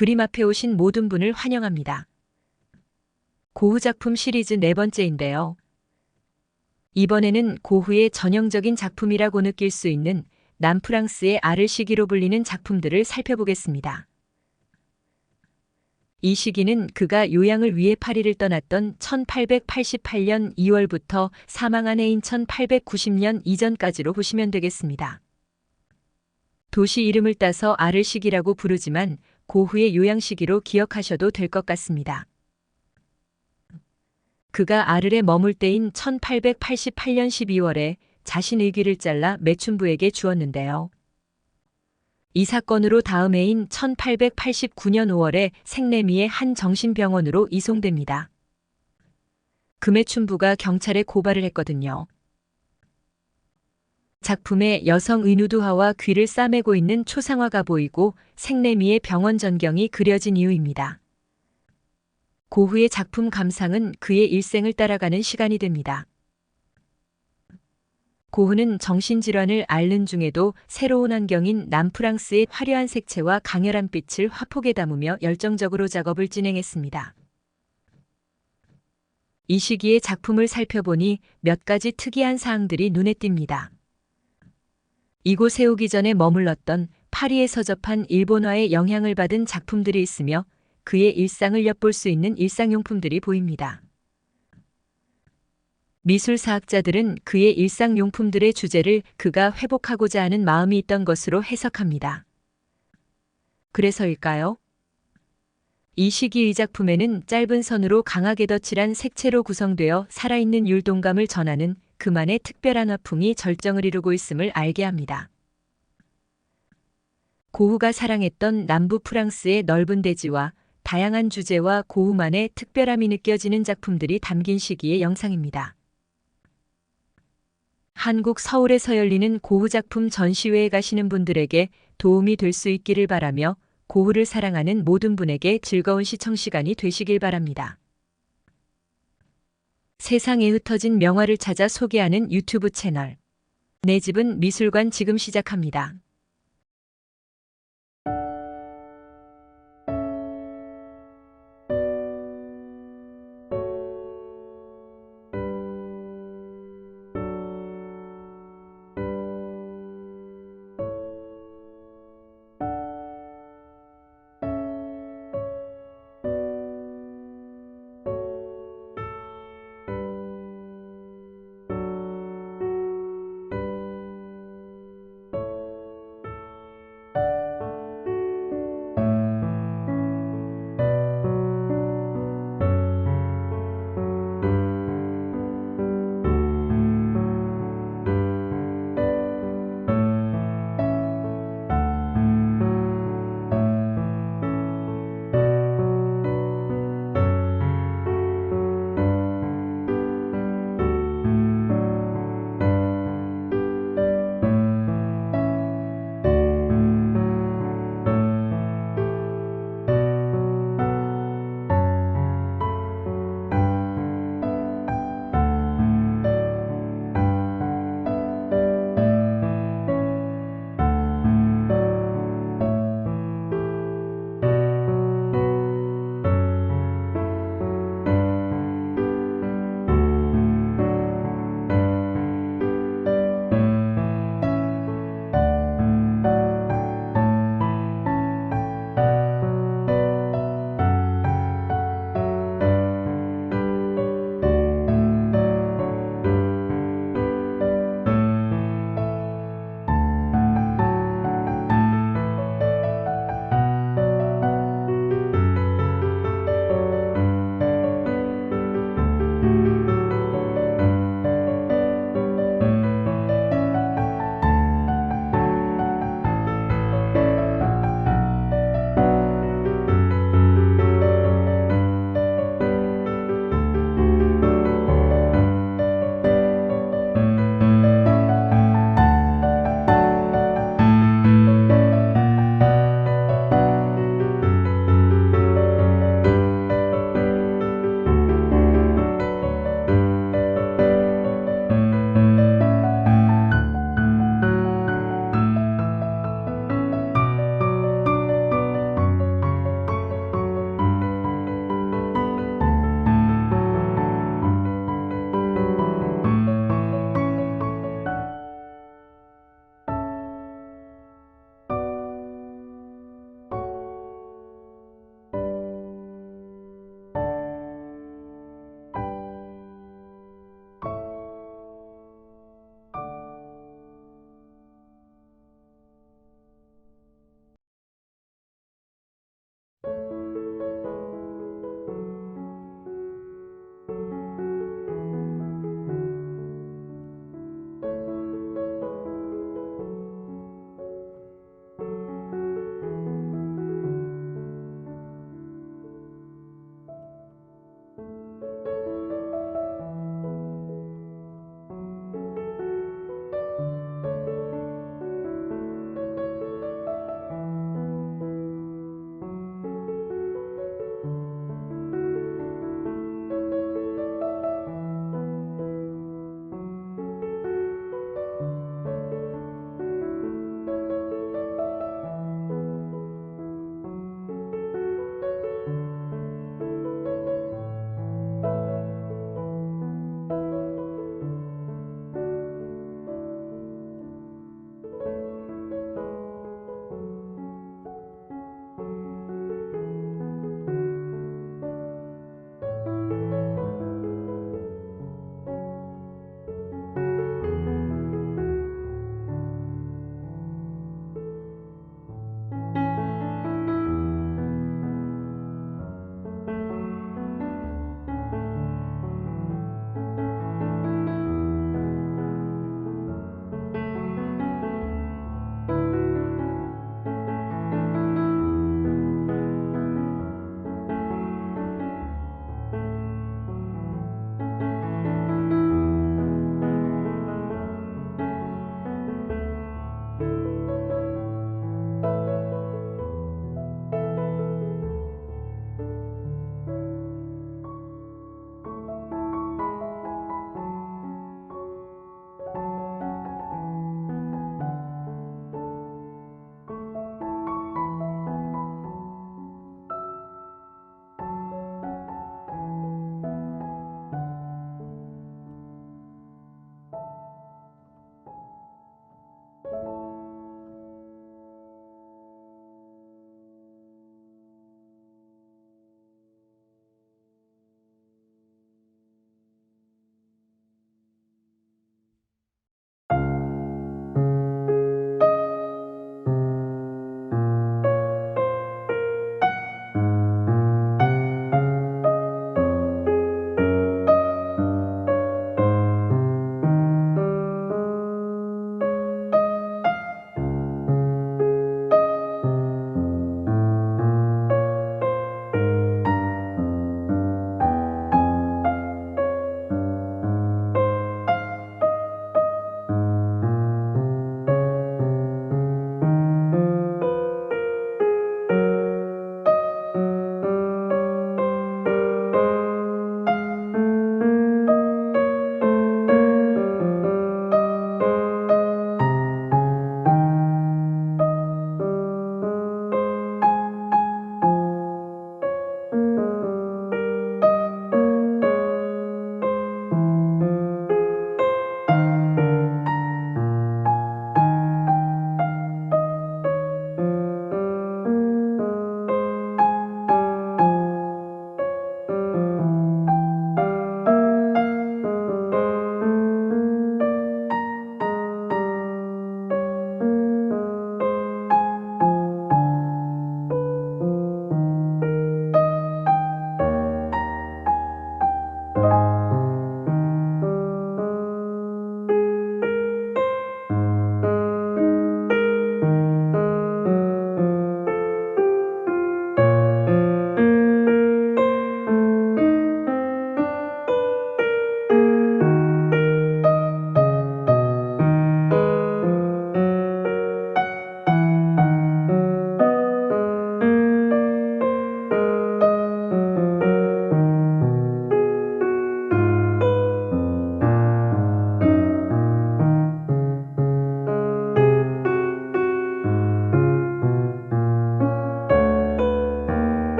그림 앞에 오신 모든 분을 환영합니다. 고흐 작품 시리즈 네 번째인데요. 이번에는 고흐의 전형적인 작품이라고 느낄 수 있는 남프랑스의 아르 시기로 불리는 작품들을 살펴보겠습니다. 이 시기는 그가 요양을 위해 파리를 떠났던 1888년 2월부터 사망한 해인 1890년 이전까지로 보시면 되겠습니다. 도시 이름을 따서 아르 시기라고 부르지만 고흐의 요양 시기로 기억하셔도 될 것 같습니다. 그가 아르에 머물 때인 1888년 12월에 자신의 귀를 잘라 매춘부에게 주었는데요. 이 사건으로 다음 해인 1889년 5월에 생내미의 한 정신병원으로 이송됩니다. 금해춘부가 경찰에 고발을 했거든요. 작품에 여성 의누두화와 귀를 싸매고 있는 초상화가 보이고 생내미의 병원 전경이 그려진 이유입니다. 고흐의 작품 감상은 그의 일생을 따라가는 시간이 됩니다. 고흐는 정신질환을 앓는 중에도 새로운 환경인 남프랑스의 화려한 색채와 강렬한 빛을 화폭에 담으며 열정적으로 작업을 진행했습니다. 이 시기에 작품을 살펴보니 몇 가지 특이한 사항들이 눈에 띕니다. 이곳에 오기 전에 머물렀던 파리에 서 접한 일본화의 영향을 받은 작품들이 있으며 그의 일상을 엿볼 수 있는 일상용품들이 보입니다. 미술사학자들은 그의 일상용품들의 주제를 그가 회복하고자 하는 마음이 있던 것으로 해석합니다. 그래서일까요? 이 시기의 작품에는 짧은 선으로 강하게 덧칠한 색채로 구성되어 살아있는 율동감을 전하는 그만의 특별한 화풍이 절정을 이루고 있음을 알게 합니다. 고흐가 사랑했던 남부 프랑스의 넓은 대지와 다양한 주제와 고흐만의 특별함이 느껴지는 작품들이 담긴 시기의 영상입니다. 한국 서울에서 열리는 고흐 작품 전시회에 가시는 분들에게 도움이 될 수 있기를 바라며 고흐를 사랑하는 모든 분에게 즐거운 시청 시간이 되시길 바랍니다. 세상에 흩어진 명화를 찾아 소개하는 유튜브 채널. 내 집은 미술관 지금 시작합니다.